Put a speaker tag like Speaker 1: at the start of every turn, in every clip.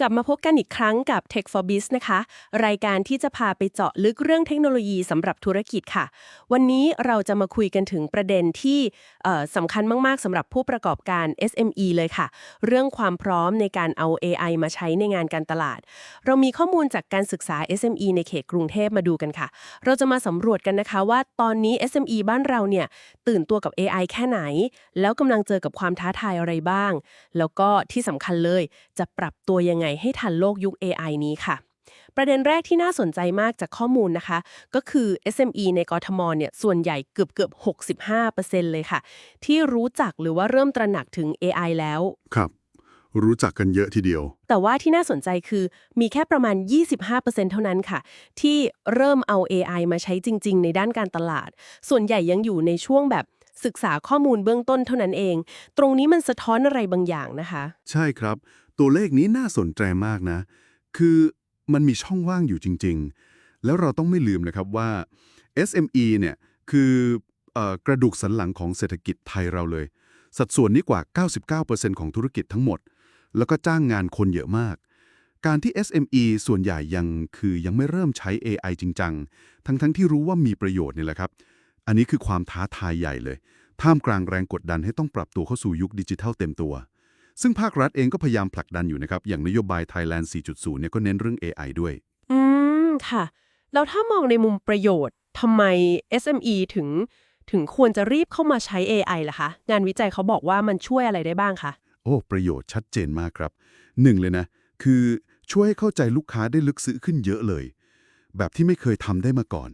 Speaker 1: กลับมาพบกันอีกครั้งกับ Tech for Biz นะคะ รายการที่จะพาไปเจาะลึกเรื่องเทคโนโลยีสำหรับธุรกิจค่ะ วันนี้เราจะมาคุยกันถึงประเด็นที่สำคัญมาก ๆสำหรับผู้ประกอบการ SME เลยค่ะ เรื่องความพร้อมในการเอา AI มาใช้ในงานการตลาด เรามีข้อมูลจากการศึกษา SME ในเขตกรุงเทพมาดูกันค่ะ เราจะมาสำรวจกันนะคะว่าตอนนี้ SME บ้านเราเนี่ยตื่นตัวกับ AI แค่ไหน แล้วกำลังเจอกับความท้าทายอะไรบ้าง แล้วก็ที่สำคัญเลยจะปรับตัวยังไงให้ทันโลกยุค AI นี้ค่ะ ประเด็นแรกที่น่าสนใจมากจากข้อมูลนะคะ ก็คือ SME ในกทมเนี่ยส่วนใหญ่เกือบเกือบ65%เลยค่ะ ที่รู้จักหรือว่าเริ่มตระหนักถึง AI แล้ว
Speaker 2: ครับรู้จักกันเยอะทีเดียว
Speaker 1: แต่ว่าที่น่าสนใจคือมีแค่ประมาณ 25%เท่านั้นค่ะ ที่เริ่มเอา AI มาใช้จริง ๆ ในด้านการตลาด ส่วนใหญ่ยังอยู่ในช่วงแบบศึกษาข้อมูลเบื้องต้นเท่านั้นเอง ตรงนี้มันสะท้อนอะไรบางอย่างนะคะ
Speaker 2: ใช่ครับ ตัวเลขนี้น่าสนใจมากนะ คือมันมีช่องว่างอยู่จริง ๆ แล้วเราต้องไม่ลืมนะครับว่า SME เนี่ยคืออกระดูกสันหลังของเศรษฐกิจไทยเราเลย สัดส่วนนี้กว่า 99%ของธุรกิจทั้งหมด แล้วก็จ้างงานคนเยอะมาก การที่ SME ส่วนใหญ่ยังคือยังไม่เริ่มใช้ AI จริงจังทั้งๆทที่รู้ว่ามีประโยชน์นี่แหละครับ อันนี้คือความท้าทายใหญ่เลย ท่ามกลางแรงกดดันให้ต้องปรับตัวเข้าสู่ยุคดิจิทัลเต็มตัว ซึ่งภาครัฐเองก็พยายามผลักดันอยู่นะครับ อย่างนโยบาย Thailand 4.0 เนี่ยก็เน้นเรื่อง AI ด้วย
Speaker 1: อืม ค่ะ แล้วถ้ามองในมุมประโยชน์ทำไม SME ถึงถึงควรจะรีบเข้ามาใช้ AI ล่ะคะ งานวิจัยเขาบอกว่ามันช่วยอะไรได้บ้างคะ
Speaker 2: โอ้ ประโยชน์ชัดเจนมากครับหนึ่งเลยนะ คือช่วยให้เข้าใจลูกค้าได้ลึกซึ้งขึ้นเยอะเลย แบบที่ไม่เคยทำได้มาก่อน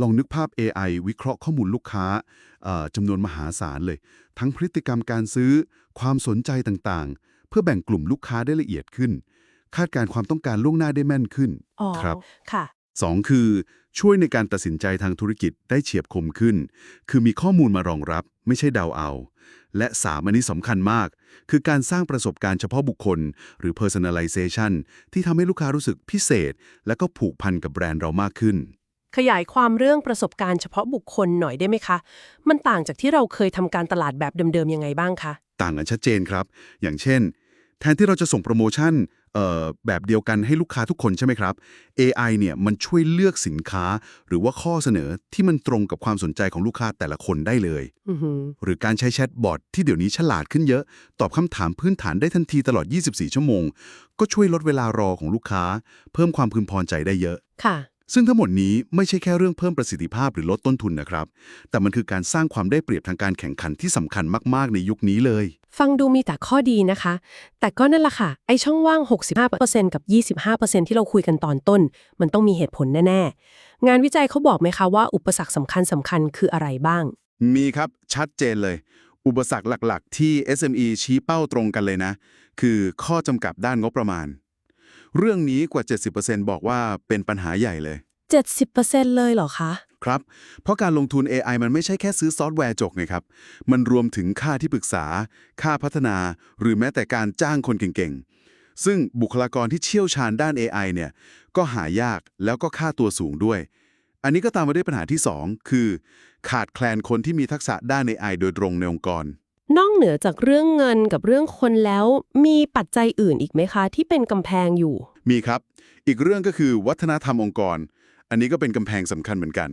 Speaker 2: ลองนึกภาพ AI วิเคราะห์ข้อมูลลูกค้าเอ่อจำนวนมหาศาลเลย ทั้งพฤติกรรมการซื้อ ความสนใจต่างๆ เพื่อแบ่งกลุ่มลูกค้าได้ละเอียดขึ้น คาดการณ์ความต้องการล่วงหน้าได้แม่นขึ้น
Speaker 1: อ๋อ
Speaker 2: ครับ
Speaker 1: ค่ะ
Speaker 2: สองคือ ช่วยในการตัดสินใจทางธุรกิจได้เฉียบคมขึ้น คือมีข้อมูลมารองรับ ไม่ใช่เดาเอา และสามอันนี้สำคัญมาก คือการสร้างประสบการณ์เฉพาะบุคคล หรือ personalization ที่ทำให้ลูกค้ารู้สึกพิเศษ และก็ผูกพันกับแบรนด์เรามากขึ้น
Speaker 1: ขยายความเรื่องประสบการณ์เฉพาะบุคคลหน่อยได้ไหมคะ มันต่างจากที่เราเคยทำการตลาดแบบเดิมๆยังไงบ้างคะ
Speaker 2: ต่างกันชัดเจนครับ อย่างเช่น แทนที่เราจะส่งโปรโมชั่นเอ่อแบบเดียวกันให้ลูกค้าทุกคนใช่ไหมครับ AI เนี่ยมันช่วยเลือกสินค้าหรือว่าข้อเสนอที่มันตรงกับความสนใจของลูกค้าแต่ละคนได้เลย
Speaker 1: อือหือ
Speaker 2: หรือการใช้แชทบอทที่เดี๋ยวนี้ฉลาดขึ้นเยอะ ตอบคำถามพื้นฐานได้ทันทีตลอด 24 ชั่วโมง ก็ช่วยลดเวลารอของลูกค้า เพิ่มความพึงพอใจได้เยอะ
Speaker 1: ค่ะ
Speaker 2: ซึ่งทั้งหมดนี้ไม่ใช่แค่เรื่องเพิ่มประสิทธิภาพหรือลดต้นทุนนะครับ แต่มันคือการสร้างความได้เปรียบทางการแข่งขันที่สำคัญมาก ๆ ในยุคนี้เลย
Speaker 1: ฟังดูมีแต่ข้อดีนะคะ แต่ก็นั่นแหละค่ะ ไอช่องว่าง 65%กับ 25%ที่เราคุยกันตอนต้น มันต้องมีเหตุผลแน่ ๆ งานวิจัยเขาบอกไหมคะว่าอุปสรรคสำคัญสำคัญคืออะไรบ้าง
Speaker 2: มีครับชัดเจนเลย อุปสรรคหลัก ๆ ที่ SME ชี้เป้าตรงกันเลยนะ คือข้อจำกัดด้านงบประมาณ เรื่องนี้กว่า 70%บอกว่าเป็นปัญหาใหญ่เลย
Speaker 1: 70%เลยเหรอคะ
Speaker 2: ครับ เพราะการลงทุน AI มันไม่ใช่แค่ซื้อซอฟต์แวร์จกไงครับ มันรวมถึงค่าที่ปรึกษา ค่าพัฒนา หรือแม้แต่การจ้างคนเก่งๆ ซึ่งบุคลากรที่เชี่ยวชาญด้าน AI เนี่ยก็หายากแล้วก็ค่าตัวสูงด้วย อันนี้ก็ตามมาด้วยปัญหาที่ 2 คือ ขาดแคลนคนที่มีทักษะด้าน AI โดยตรงในองค์กร
Speaker 1: นอกเหนือจากเรื่องเงินกับเรื่องคนแล้วมีปัจจัยอื่นอีกไหมคะ ที่เป็นกำแพงอยู่
Speaker 2: มีครับ อีกเรื่องก็คือวัฒนธรรมองค์กร อันนี้ก็เป็นกำแพงสำคัญเหมือนกัน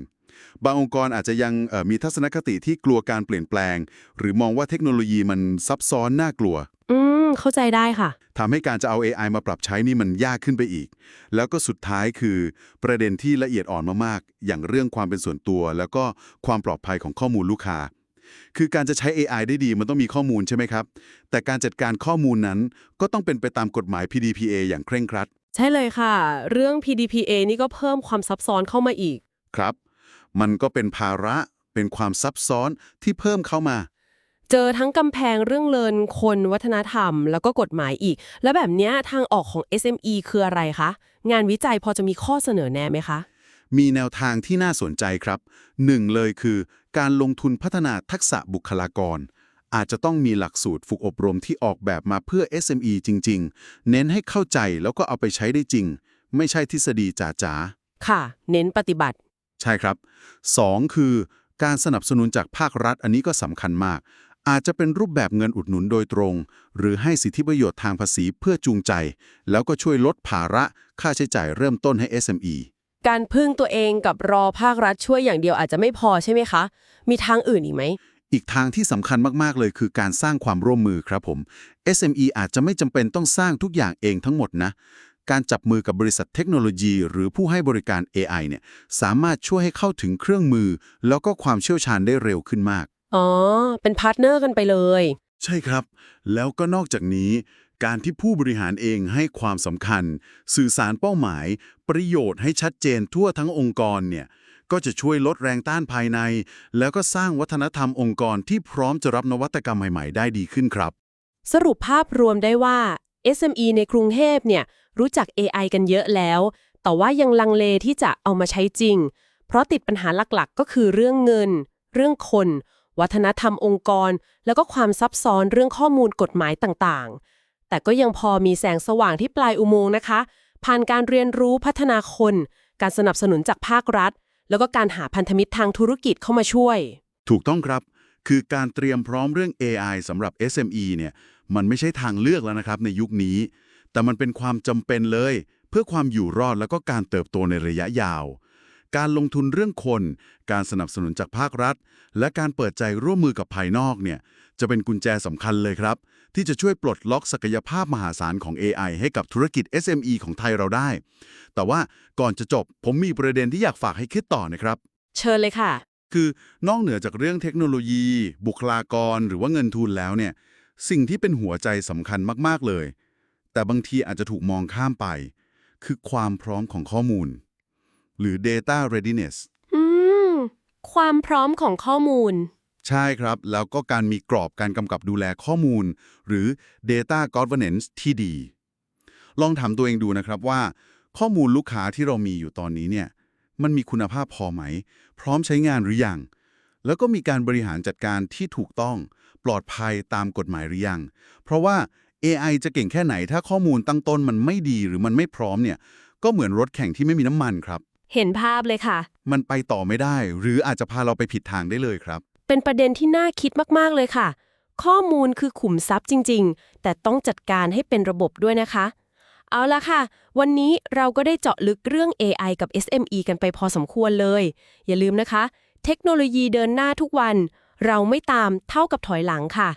Speaker 2: บางองค์กรอาจจะยังเอ่อมีทัศนคติที่กลัวการเปลี่ยนแปลง หรือมองว่าเทคโนโลยีมันซับซ้อนน่ากลัว
Speaker 1: อืมเข้าใจได้ค่ะ
Speaker 2: ทำให้การจะเอา AI มาปรับใช้นี่มันยากขึ้นไปอีก แล้วก็สุดท้ายคือ ประเด็นที่ละเอียดอ่อนมากๆ อย่างเรื่องความเป็นส่วนตัว แล้วก็ความปลอดภัยของข้อมูลลูกค้า คือการจะใช้ AI ได้ดีมันต้องมีข้อมูลใช่ไหมครับ แต่การจัดการข้อมูลนั้นก็ต้องเป็นไปตามกฎหมาย PDPA อย่างเคร่งครัด
Speaker 1: ใช่เลยค่ะ เรื่อง PDPA นี่ก็เพิ่มความซับซ้อนเข้ามาอีก
Speaker 2: ครับ มันก็เป็นภาระเป็นความซับซ้อนที่เพิ่มเข้ามา
Speaker 1: เจอทั้งกำแพงเรื่องเลินคนวัฒนธรรม แล้วก็กฎหมายอีก แล้วแบบเนี้ยทางออกของ SME คืออะไรคะ งานวิจัยพอจะมีข้อเสนอแนะไหมคะ
Speaker 2: มีแนวทางที่น่าสนใจครับหนึ่งเลยคือการลงทุนพัฒนาทักษะบุคลากร อาจจะต้องมีหลักสูตรฝึกอบรมที่ออกแบบมาเพื่อ SME จริง ๆ เน้นให้เข้าใจแล้วก็เอาไปใช้ได้จริง ไม่ใช่ทฤษฎีจ๋า
Speaker 1: ค่ะ เน้นปฏิบัติ
Speaker 2: ๆใช่ครับ 2. คือ การสนับสนุนจากภาครัฐอันนี้ก็สำคัญมาก อาจจะเป็นรูปแบบเงินอุดหนุนโดยตรง หรือให้สิทธิประโยชน์ทางภาษีเพื่อจูงใจ แล้วก็ช่วยลดภาระค่าใช้จ่ายเริ่มต้นให้ SME
Speaker 1: การพึ่งตัวเองกับรอภาครัฐช่วยอย่างเดียวอาจจะไม่พอใช่ไหมคะ มีทางอื่นอีกไหม
Speaker 2: อีกทางที่สำคัญมาก ๆ เลยคือการสร้างความร่วมมือครับผม SME อาจจะไม่จำเป็นต้องสร้างทุกอย่างเองทั้งหมดนะ การจับมือกับบริษัทเทคโนโลยี หรือผู้ให้บริการ AI เนี่ยสามารถช่วยให้เข้าถึงเครื่องมือ แล้วก็ความเชี่ยวชาญได้เร็วขึ้นมาก
Speaker 1: อ๋อ เป็นพาร์ทเนอร์กันไปเลย
Speaker 2: ใช่ครับ แล้วก็นอกจากนี้ การที่ผู้บริหารเองให้ความสำคัญ สื่อสารเป้าหมาย ประโยชน์ให้ชัดเจนทั่วทั้งองค์กรเนี่ยก็จะช่วยลดแรงต้านภายใน แล้วก็สร้างวัฒนธรรมองค์กรที่พร้อมจะรับนวัตกรรมใหม่ ๆ ได้ดีขึ้นครับ
Speaker 1: สรุปภาพรวมได้ว่า SME ในกรุงเทพเนี่ยรู้จัก AI กันเยอะแล้ว แต่ว่ายังลังเลที่จะเอามาใช้จริง เพราะติดปัญหาหลักๆ ก็คือเรื่องเงิน เรื่องคน วัฒนธรรมองค์กร แล้วก็ความซับซ้อนเรื่องข้อมูลกฎหมายต่างๆ แต่ก็ยังพอมีแสงสว่างที่ปลายอุโมงค์นะคะ ผ่านการเรียนรู้พัฒนาคน การสนับสนุนจากภาครัฐ แล้วก็การหาพันธมิตรทางธุรกิจเข้ามาช่วย
Speaker 2: ถูกต้องครับ คือการเตรียมพร้อมเรื่อง AI สำหรับ SME เนี่ย มันไม่ใช่ทางเลือกแล้วนะครับในยุคนี้ แต่มันเป็นความจำเป็นเลย เพื่อความอยู่รอดแล้วก็การเติบโตในระยะยาว การลงทุนเรื่องคน การสนับสนุนจากภาครัฐ และการเปิดใจร่วมมือกับภายนอกเนี่ย จะเป็นกุญแจสำคัญเลยครับ ที่จะช่วยปลดล็อกศักยภาพมหาศาลของ AI ให้กับธุรกิจ SME ของไทยเราได้ แต่ว่าก่อนจะจบผมมีประเด็นที่อยากฝากให้คิดต่อนะครับ
Speaker 1: เชิญเลยค่ะ
Speaker 2: คือนอกเหนือจากเรื่องเทคโนโลยี บุคลากร หรือว่าเงินทุนแล้วเนี่ยสิ่งที่เป็นหัวใจสำคัญมากๆเลย แต่บางทีอาจจะถูกมองข้ามไป คือความพร้อมของข้อมูล หรือ data readiness
Speaker 1: อืมความพร้อมของข้อมูล
Speaker 2: ใช่ครับ แล้วก็การมีกรอบการกำกับดูแลข้อมูล หรือ data governance ที่ดี ลองถามตัวเองดูนะครับว่า ข้อมูลลูกค้าที่เรามีอยู่ตอนนี้เนี่ยมันมีคุณภาพพอไหม พร้อมใช้งานหรือยัง แล้วก็มีการบริหารจัดการที่ถูกต้อง ปลอดภัยตามกฎหมายหรือยัง เพราะว่า AI จะเก่งแค่ไหน ถ้าข้อมูลตั้งต้นมันไม่ดีหรือมันไม่พร้อมเนี่ย ก็เหมือนรถแข่งที่ไม่มีน้ำมันครับ
Speaker 1: เห็นภาพเลยค่ะ
Speaker 2: มันไปต่อไม่ได้ หรืออาจจะพาเราไปผิดทางได้เลยครับ
Speaker 1: เป็นประเด็นที่น่าคิดมาก ๆ เลยค่ะ ข้อมูลคือขุมทรัพย์จริง ๆ แต่ต้องจัดการให้เป็นระบบด้วยนะคะ เอาละค่ะ วันนี้เราก็ได้เจาะลึกเรื่อง AI กับ SME กันไปพอสมควรเลย อย่าลืมนะคะ เทคโนโลยีเดินหน้าทุกวัน เราไม่ตามเท่ากับถอยหลังค่ะ